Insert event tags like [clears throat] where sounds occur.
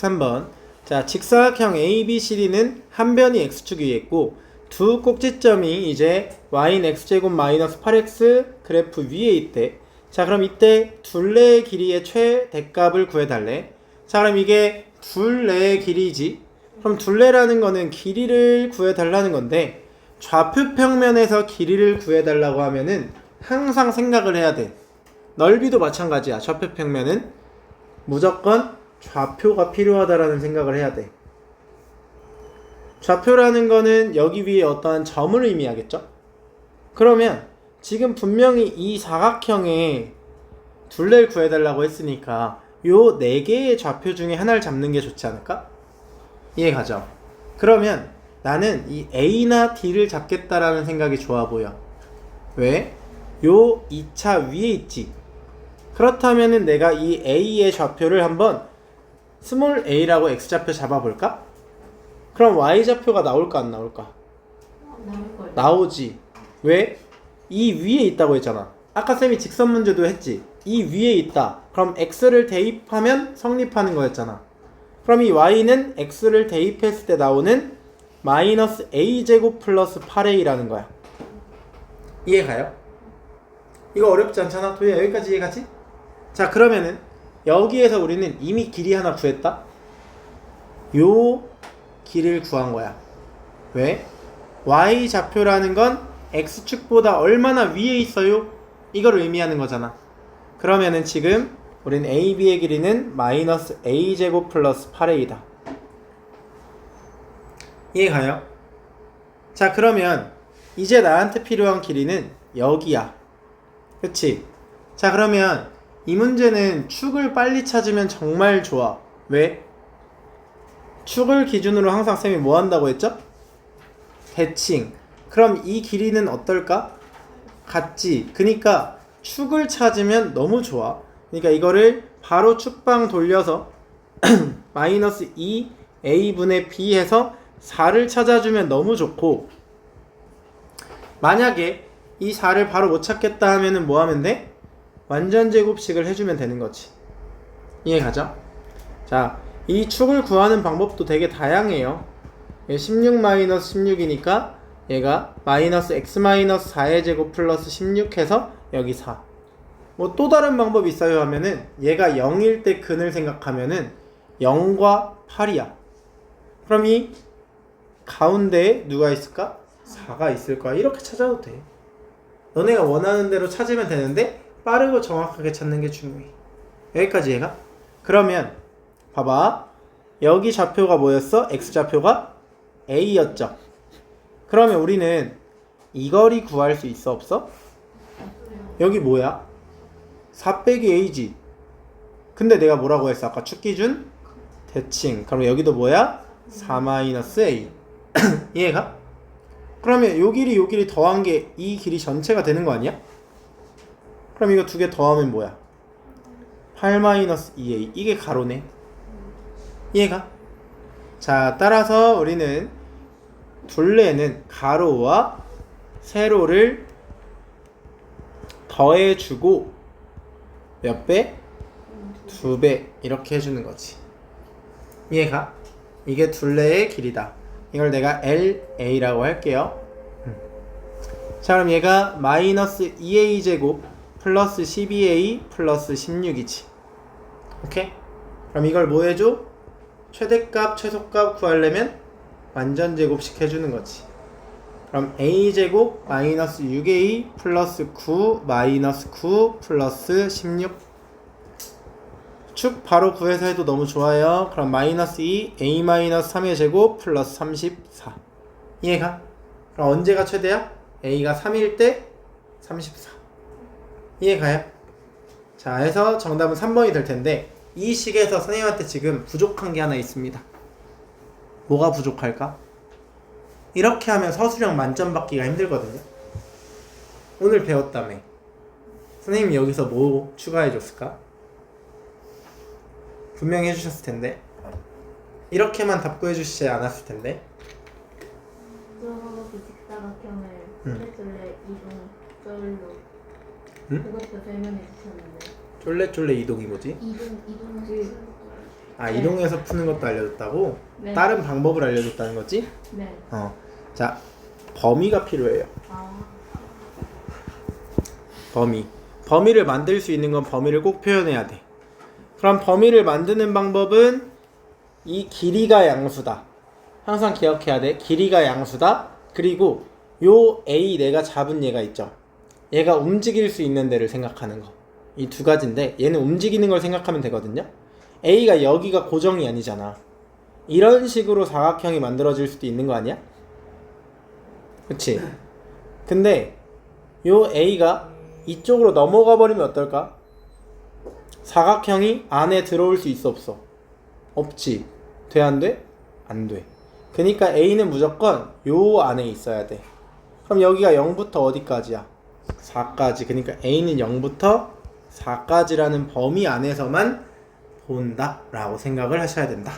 13번. 자, 직사각형 ABCD는 한 변이 x축 위에 있고 두 꼭지점이 이제 y는 x제곱 마이너스 8x 그래프 위에 있대. 자, 그럼 이때 둘레의 길이의 최대값을 구해달래. 자, 그럼 이게 둘레의 길이지. 그럼 둘레라는 거는 길이를 구해달라는 건데 좌표 평면에서 길이를 구해달라고 하면은 항상 생각을 해야 돼. 넓이도 마찬가지야. 좌표 평면은 무조건 좌표가 필요하다라는 생각을 해야 돼. 좌표라는 거는 여기 위에 어떠한 점을 의미하겠죠? 그러면 지금 분명히 이 사각형에 둘레를 구해달라고 했으니까 요 네 개의 좌표 중에 하나를 잡는 게 좋지 않을까? 이해 가죠? 그러면 나는 이 A나 D를 잡겠다라는 생각이 좋아 보여. 왜? 요 2차 위에 있지. 그렇다면은 내가 이 A의 좌표를 한번 스몰 a라고 x좌표 잡아볼까? 그럼 y좌표가 나올까 안 나올까? 나올 걸. 나오지. 왜? 이 위에 있다고 했잖아. 아까 쌤이 직선 문제도 했지. 이 위에 있다. 그럼 x를 대입하면 성립하는 거였잖아. 그럼 이 y는 x를 대입했을 때 나오는 마이너스 a제곱 플러스 8a라는 거야. 이해가요? 이거 어렵지 않잖아. 도희야 여기까지 이해가지? 자 그러면은 여기에서 우리는 이미 길이 하나 구했다. 요 길을 구한 거야. 왜? y 좌표라는 건 x축보다 얼마나 위에 있어요? 이걸 의미하는 거잖아. 그러면은 지금 우린 AB의 길이는 마이너스 a제곱 플러스 8a다. 이해가요? 자 그러면 이제 나한테 필요한 길이는 여기야. 그치? 자 그러면 이 문제는 축을 빨리 찾으면 정말 좋아. 왜? 축을 기준으로 항상 쌤이 뭐 한다고 했죠? 대칭. 그럼 이 길이는 어떨까? 같지. 그니까 축을 찾으면 너무 좋아. 그러니까 이거를 바로 축방 돌려서 [clears throat] 마이너스 2 a분의 b 해서 4를 찾아주면 너무 좋고 만약에 이 4를 바로 못 찾겠다 하면은 뭐 하면 돼? 완전 제곱식을 해주면 되는 거지. 이해 가죠? 자, 이 축을 구하는 방법도 되게 다양해요. 16 마이너스 16이니까 얘가 마이너스 x 마이너스 4의 제곱 플러스 16 해서 여기 4. 뭐 또 다른 방법이 있어요 하면은 얘가 0일 때 근을 생각하면은 0과 8이야. 그럼 이 가운데에 누가 있을까? 4가 있을 거야. 이렇게 찾아도 돼. 너네가 원하는 대로 찾으면 되는데 빠르고 정확하게 찾는 게 중요해. 여기까지 얘가? 그러면 봐봐. 여기 좌표가 뭐였어? x 좌표가 a였죠. 그러면 우리는 이 거리 구할 수 있어 없어? 여기 뭐야? 4 빼기 a지. 근데 내가 뭐라고 했어? 아까 축 기준 대칭. 그럼 여기도 뭐야? 4 마이너스 a. [clears throat] 이해가? 그러면 요 길이 요 길이 더한 게 이 길이 전체가 되는 거 아니야? 그럼 이거 두 개 더하면 뭐야? 8 마이너스 2a 이게 가로네 이해가? 자 따라서 우리는 둘레는 가로와 세로를 더해주고 몇 배? 두 배 이렇게 해주는 거지 이해가? 이게 둘레의 길이다 이걸 내가 LA라고 할게요 음. 자 그럼 얘가 마이너스 2A 제곱 플러스 12A 플러스 16이지 오케이? 그럼 이걸 뭐 해줘? 최대값 최소값 구하려면 완전 제곱식 해주는 거지 그럼 A 제곱 마이너스 6A 플러스 9 마이너스 9 플러스 16 축 바로 구해서 해도 너무 좋아요. 그럼 마이너스 2 a 마이너스 3의 제곱 플러스 34 이해가? 그럼 언제가 최대야? a가 3일 때 34 이해가요? 자 해서 정답은 3번이 될 텐데 이 식에서 선생님한테 지금 부족한 게 하나 있습니다. 뭐가 부족할까? 이렇게 하면 서술형 만점 받기가 힘들거든요. 오늘 배웠다며. 선생님이 여기서 뭐 추가해 줬을까? 분명히 해주셨을 텐데 이렇게만 답고 해주시지 않았을 텐데 저기 직사각형을 응. 쫄래쫄래 이동 절로 응? 그것도 설명해 주셨는데 쫄래쫄래 이동이 뭐지? 이동 이동 그아 네. 이동해서 푸는 것도 알려줬다고? 네. 다른 방법을 알려줬다는 거지? 네. 어. 자 범위가 필요해요. 아. 범위. 범위를 만들 수 있는 건 범위를 꼭 표현해야 돼. 그럼 범위를 만드는 방법은 이 길이가 양수다. 항상 기억해야 돼. 길이가 양수다. 그리고 요 A 내가 잡은 얘가 있죠. 얘가 움직일 수 있는 데를 생각하는 거. 이 두 가지인데 얘는 움직이는 걸 생각하면 되거든요. A가 여기가 고정이 아니잖아. 이런 식으로 사각형이 만들어질 수도 있는 거 아니야? 그치? 근데 요 A가 이쪽으로 넘어가 버리면 어떨까? 사각형이 안에 들어올 수 있어 없어? 없지. 돼 안 돼? 안 돼. 그러니까 A는 무조건 요 안에 있어야 돼. 그럼 여기가 0부터 어디까지야? 4까지. 그러니까 A는 0부터 4까지라는 범위 안에서만 본다 라고 생각을 하셔야 된다.